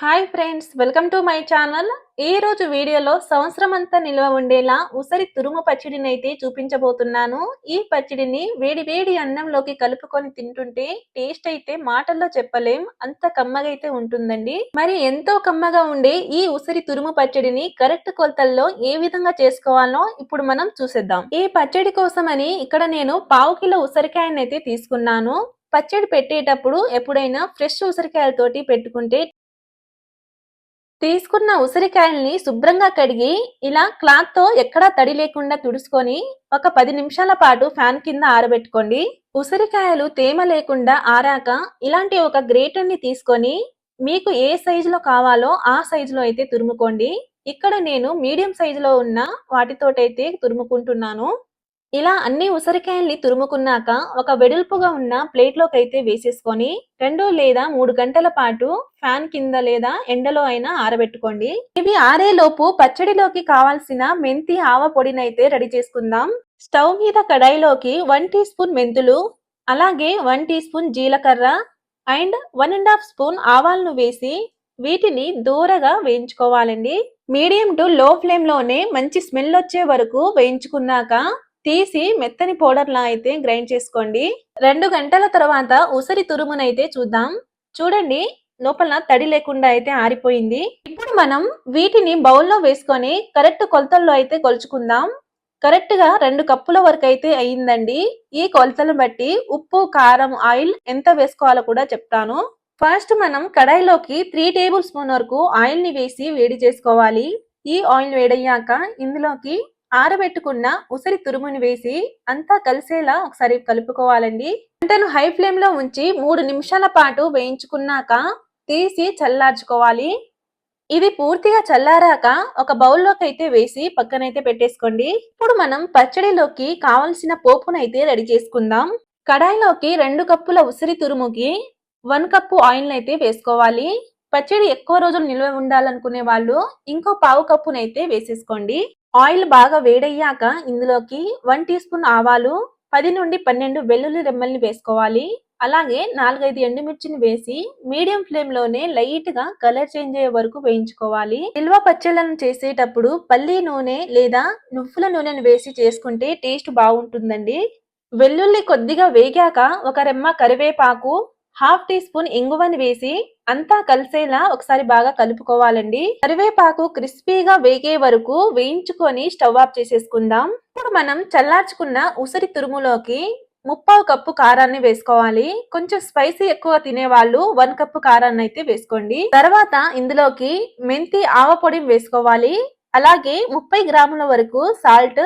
Hi friends welcome to my channel ఈ రోజు వీడియోలో సంవత్సరం అంతా నిల్వ ఉండేలా ఉసరి తురుము పచ్చడిని అయితే చూపించబోతున్నాను. ఈ పచ్చడిని వేడి వేడి అన్నంలోకి కలుపుకొని తింటుంటే టేస్ట్ అయితే మాటల్లో చెప్పలేం అంత కమ్మగా అయితే ఉంటుందండి. మరి ఎంతో కమ్మగా ఉండే ఈ ఉసిరి తురుము పచ్చడిని కరెక్ట్ కొలతల్లో ఏ విధంగా చేసుకోవాలో ఇప్పుడు మనం చూసేద్దాం. ఈ పచ్చడి కోసమని ఇక్కడ నేను పావు కిలో ఉసిరికాయనైతే తీసుకున్నాను. పచ్చడి పెట్టేటప్పుడు ఎప్పుడైనా ఫ్రెష్ ఉసిరికాయలతోటి పెట్టుకుంటే తీసుకున్న ఉసిరికాయల్ని శుభ్రంగా కడిగి ఇలా క్లాత్తో ఎక్కడా తడి లేకుండా తుడుచుకొని ఒక పది నిమిషాల పాటు ఫ్యాన్ కింద ఆరబెట్టుకోండి. ఉసిరికాయలు తేమ లేకుండా ఆరాక ఇలాంటి ఒక గ్రేటర్ని తీసుకొని మీకు ఏ సైజులో కావాలో ఆ సైజులో అయితే తురుముకోండి. ఇక్కడ నేను మీడియం సైజులో ఉన్న వాటితోటైతే తురుముకుంటున్నాను. ఇలా అన్ని ఉసిరికాయల్ని తురుముకున్నాక ఒక వెడల్పుగా ఉన్న ప్లేట్లోకి అయితే వేసేసుకొని రెండు లేదా మూడు గంటల పాటు ఫ్యాన్ కింద లేదా ఎండలో అయినా ఆరబెట్టుకోండి. ఇవి ఆరేలోపు పచ్చడిలోకి కావాల్సిన మెంతి ఆవ పొడిని అయితే రెడీ చేసుకుందాం. స్టవ్ మీద కడాయిలోకి వన్ టీ స్పూన్ మెంతులు అలాగే వన్ టీ స్పూన్ జీలకర్ర and one and half spoon ఆవాలను వేసి వీటిని దూరగా వేయించుకోవాలండి. మీడియం టు లో ఫ్లేమ్లోనే మంచి స్మెల్ వచ్చే వరకు వేయించుకున్నాక తీసి మెత్తని పౌడర్ లా అయితే గ్రైండ్ చేసుకోండి. రెండు గంటల తర్వాత ఉసిరి తురుమునైతే చూద్దాం. చూడండి లోపల తడి లేకుండా అయితే ఆరిపోయింది. ఇప్పుడు మనం వీటిని బౌల్లో వేసుకొని కరెక్ట్ కొలతల్లో అయితే కొలుచుకుందాం. కరెక్ట్గా రెండు కప్పుల వరకు అయితే అయ్యిందండి ఈ కొలతలు బట్టి ఉప్పు కారం ఆయిల్ ఎంత వేసుకోవాలో కూడా చెప్తాను. ఫస్ట్ మనం కడాయిలోకి త్రీ టేబుల్ స్పూన్ వరకు ఆయిల్ని వేసి వేడి చేసుకోవాలి. ఈ ఆయిల్ వేడయ్యాక ఇందులోకి ఆరబెట్టుకున్న ఉసిరి తురుముని వేసి అంతా కలిసేలా ఒకసారి కలుపుకోవాలండి. మంటను హై ఫ్లేమ్లో ఉంచి మూడు నిమిషాల పాటు వేయించుకున్నాక తీసి చల్లార్చుకోవాలి. ఇది పూర్తిగా చల్లారాక ఒక బౌల్లోకి అయితే వేసి పక్కనైతే పెట్టేసుకోండి. ఇప్పుడు మనం పచ్చడిలోకి కావలసిన పోపునైతే రెడీ చేసుకుందాం. కడాయిలోకి రెండు కప్పుల ఉసిరి తురుముకి వన్ కప్పు ఆయిల్ అయితే వేసుకోవాలి. పచ్చడి ఎక్కువ రోజులు నిల్వ ఉండాలనుకునే వాళ్ళు ఇంకో పావు కప్పునైతే వేసేసుకోండి. ఆయిల్ బాగా వేడయ్యాక ఇందులోకి వన్ టీ స్పూన్ ఆవాలు పది నుండి పన్నెండు వెల్లుల్లి రెమ్మల్ని వేసుకోవాలి. అలాగే నాలుగైదు ఎండుమిర్చిని వేసి మీడియం ఫ్లేమ్లోనే లైట్గా కలర్ చేంజ్ అయ్యే వరకు వేయించుకోవాలి. నిల్వ పచ్చళ్ళను చేసేటప్పుడు పల్లి నూనె లేదా నువ్వుల నూనెను వేసి చేసుకుంటే టేస్ట్ బాగుంటుందండి. వెల్లుల్లి కొద్దిగా వేగాక ఒక రెమ్మ కరివేపాకు హాఫ్ టీ స్పూన్ ఇంగువని వేసి అంతా కలిసేలా ఒకసారి బాగా కలుపుకోవాలండి. కరివేపాకు క్రిస్పీగా వేగే వరకు వేయించుకొని స్టవ్ ఆఫ్ చేసేసుకుందాం. ఇప్పుడు మనం చల్లార్చుకున్న ఉసిరి తురుములోకి ముప్పావు కప్పు కారాన్ని వేసుకోవాలి. కొంచెం స్పైసీ ఎక్కువ తినే వాళ్ళు వన్ కప్పు కారాన్ని అయితే వేసుకోండి. తర్వాత ఇందులోకి మెంతి ఆవ పొడి వేసుకోవాలి. అలాగే ముప్పై గ్రాముల వరకు salt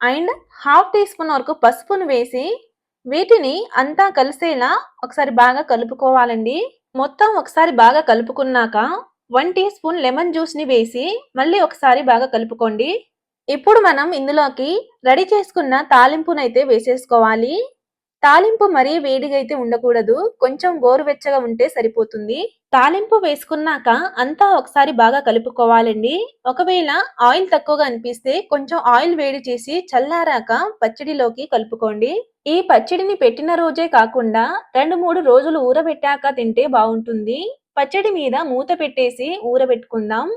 and half teaspoon వరకు పసుపును వేసి వీటిని అంతా కలిసేలా ఒకసారి బాగా కలుపుకోవాలండి. మొత్తం ఒకసారి బాగా కలుపుకున్నాక వన్ టీ స్పూన్ లెమన్ జ్యూస్ని వేసి మళ్ళీ ఒకసారి బాగా కలుపుకోండి. ఇప్పుడు మనం ఇందులోకి రెడీ చేసుకున్న తాలింపునైతే వేసేసుకోవాలి. తాలింపు మరీ వేడిగా అయితే ఉండకూడదు. కొంచెం గోరువెచ్చగా ఉంటే సరిపోతుంది. తాలింపు వేసుకున్నాక అంతా ఒకసారి బాగా కలుపుకోవాలండి. ఒకవేళ ఆయిల్ తక్కువగా అనిపిస్తే కొంచెం ఆయిల్ వేడి చేసి చల్లారాక పచ్చడిలోకి కలుపుకోండి. ఈ పచ్చడిని పెట్టిన రోజే కాకుండా రెండు మూడు రోజులు ఊరబెట్టాక తింటే బాగుంటుంది. పచ్చడి మీద మూత పెట్టేసి ఊరబెట్టుకుందాం.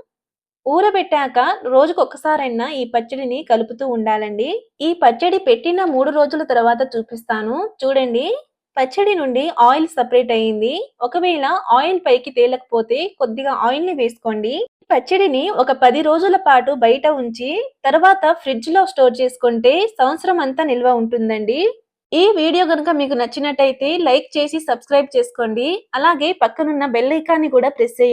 ఊరబెట్టాక రోజుకు ఒక్కసారైనా ఈ పచ్చడిని కలుపుతూ ఉండాలండి. ఈ పచ్చడి పెట్టిన మూడు రోజుల తర్వాత చూపిస్తాను. చూడండి పచ్చడి నుండి ఆయిల్ సపరేట్ అయ్యింది ఒకవేళ ఆయిల్ పైకి తేలకపోతే కొద్దిగా ఆయిల్ని వేసుకోండి. పచ్చడిని ఒక పది రోజుల పాటు బయట ఉంచి తర్వాత ఫ్రిడ్జ్లో స్టోర్ చేసుకుంటే సంవత్సరం అంతా నిల్వ ఉంటుందండి. ఈ వీడియో కనుక మీకు నచ్చినట్టయితే లైక్ చేసి సబ్స్క్రైబ్ చేసుకోండి. అలాగే పక్కనున్న బెల్ ఐకాన్ని కూడా ప్రెస్ చేయండి.